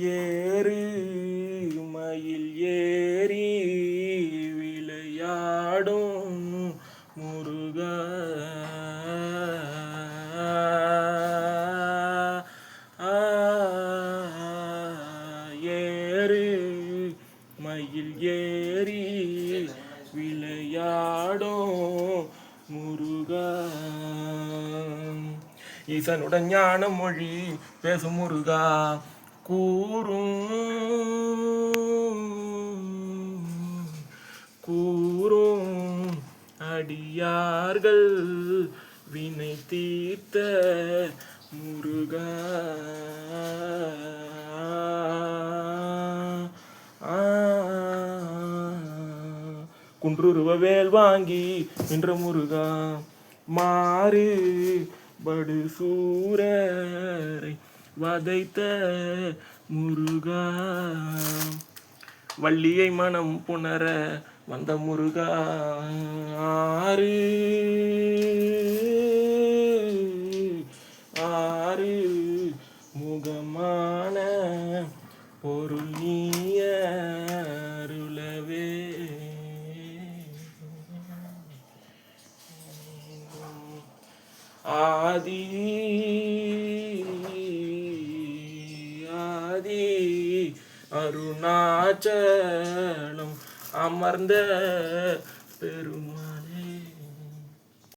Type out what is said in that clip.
ஏறு மயில் ஏறி விளையாடும் முருக. ஏறு மயில் ஏறி விளையாடும் முருகா. ஈசனுடன் ஞான மொழி பேசும் முருகா. கூறும் கூறும் அடியார்கள் வினை தீர்த்த முருகா. ஆ. குன்றுருவ வேல் வாங்கி நின்ற முருகா மாறு படு சூரரை வதைத்த முருகா. வள்ளியை மனம் புணர வந்த முருகா. ஆறு. ஆறு. முகமான பொருள் நீய அருளவே. ஆதி. ஆதி அருணாச்சலம் அமர்ந்த பெருமானே.